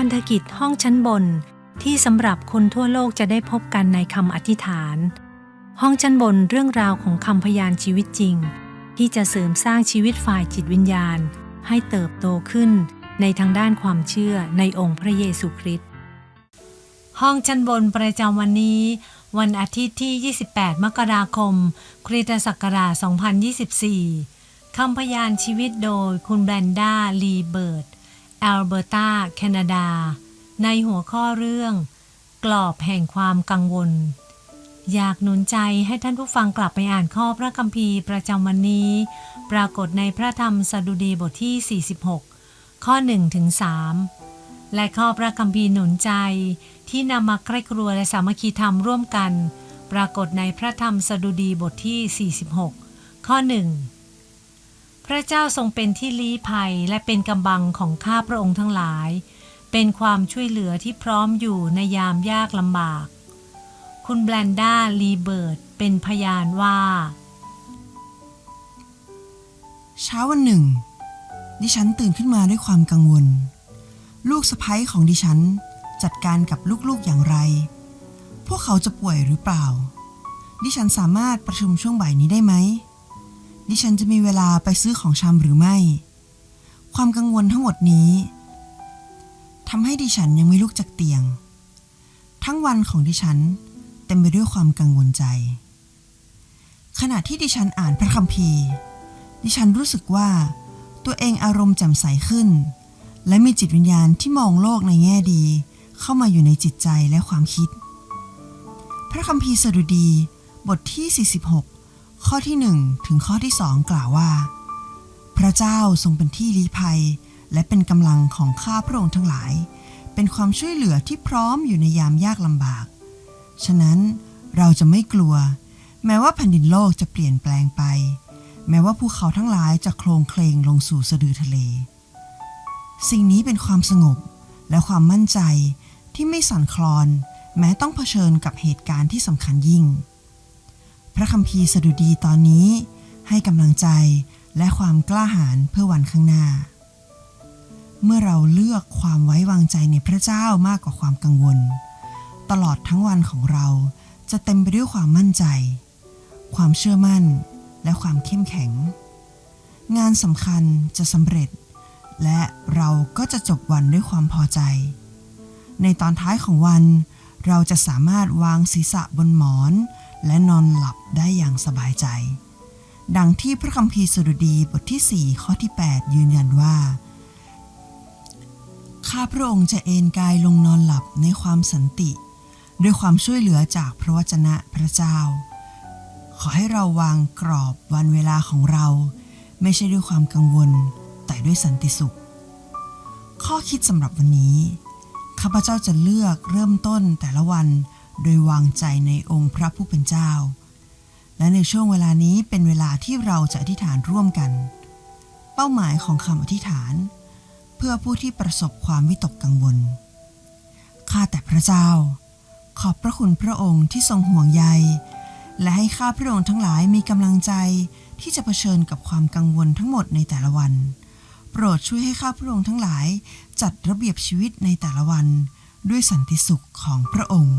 พันธกิจห้องชั้นบน ที่สำหรับคนทั่วโลกจะได้พบกันในคำอธิษฐาน ห้องชั้นบนเรื่องราวของคำพยานชีวิตจริง ที่จะเสริมสร้างชีวิตฝ่ายจิตวิญญาณ ให้เติบโตขึ้นในทางด้านความเชื่อในองค์พระเยซูคริสต์ห้องชั้นบนประจำวันนี้ วันอาทิตย์ที่ 28 มกราคม คริสตศักราช 2024 คำพยานชีวิตโดยคุณแบรนด้าลีเบิร์ต แอลเบอร์ตาแคนาดา ในหัวข้อเรื่อง กรอบแห่งความกังวล อยากหนุนใจให้ท่านผู้ฟังกลับไปอ่านข้อพระคัมภีร์ประจำวันนี้ ปรากฏในพระธรรมสดุดีบทที่ 46 ข้อ1ถึง3และข้อพระคัมภีร์หนุนใจที่นำมาใกล้ครัวและสามัคคีธรรมร่วมกัน ปรากฏในพระธรรมสดุดีบทที่ 46 ข้อ 1 พระเจ้าทรงเป็นที่ลี้ภัยและเป็นกำบังของข้าพระองค์ทั้งหลาย เป็นความช่วยเหลือที่พร้อมอยู่ในยามยากลำบาก คุณแบรนด้าลีเบิร์ตเป็นพยานว่า เช้าวันหนึ่ง ดิฉันตื่นขึ้นมาด้วยความกังวล ลูกสะพ้ยของดิฉันจัดการกับลูกๆอย่างไร พวกเขาจะป่วยหรือเปล่า ดิฉันสามารถประชุมช่วงบ่ายนี้ได้ไหม ดิฉันจะมีเวลาไปซื้อของชำหรือไม่ ความกังวลทั้งหมดนี้ทำให้ดิฉันยังไม่ลุกจากเตียง ทั้งวันของดิฉันเต็มไปด้วยความกังวลใจ ขณะที่ดิฉันอ่านพระคัมภีร์ ดิฉันรู้สึกว่า ตัวเองอารมณ์แจ่มใสขึ้น และมีจิตวิญญาณที่มองโลกในแง่ดี เข้ามาอยู่ในจิตใจและความคิด พระคัมภีร์สดุดีบทที่ 46 ข้อที่1ถึงข้อที่2กล่าวว่า พระเจ้าทรงเป็นที่ลี้ภัย และเป็นกำลังของข้าพระองค์ทั้งหลาย เป็นความช่วยเหลือที่พร้อมอยู่ในยามยากลำบาก ฉะนั้นเราจะไม่กลัว แม้ว่าแผ่นดินโลกจะเปลี่ยนแปลงไป แม้ว่าภูเขาทั้งหลายจะโคลงเคลงลงสู่สะดือทะเล สิ่งนี้เป็นความสงบและความมั่นใจที่ไม่สั่นคลอน แม้ต้องเผชิญกับเหตุการณ์ที่สำคัญยิ่ง พระคัมภีร์สดุดีตอนนี้ให้กำลังใจและความกล้าหาญเพื่อวันข้างหน้า เมื่อเราเลือกความไว้วางใจในพระเจ้ามากกว่าความกังวล ตลอดทั้งวันของเราจะเต็มไปด้วยความมั่นใจ ความเชื่อมั่นและความเข้มแข็ง งานสำคัญจะสำเร็จ และเราก็จะจบวันด้วยความพอใจ ในตอนท้ายของวัน เราจะสามารถวางศีรษะบนหมอน และนอนหลับได้อย่างสบายใจ ดังที่พระคัมภีร์สดุดีบทที่ 4 ข้อที่ 8 ยืนยันว่า ข้าพระองค์จะเอนกายลงนอนหลับในความสันติ ด้วยความช่วยเหลือจากพระวจนะพระเจ้า ขอให้เราวางกรอบวันเวลาของเรา ไม่ใช่ด้วยความกังวล แต่ด้วยสันติสุข ข้อคิดสำหรับวันนี้ ข้าพเจ้าจะเลือกเริ่มต้นแต่ละวัน โดยวางใจในองค์พระผู้เป็นเจ้า และในช่วงเวลานี้เป็นเวลาที่เราจะอธิษฐานร่วมกัน เป้าหมายของคำอธิษฐาน เพื่อผู้ที่ประสบความวิตกกังวล ข้าแต่พระเจ้า ขอบพระคุณพระองค์ที่ทรงห่วงใย และให้ข้าพระองค์ทั้งหลายมีกำลังใจที่จะเผชิญกับความกังวลทั้งหมดในแต่ละวัน โปรดช่วยให้ข้าพระองค์ทั้งหลายจัดระเบียบชีวิตในแต่ละวัน ด้วยสันติสุขของพระองค์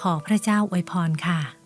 ขอพระเจ้าอวยพรค่ะ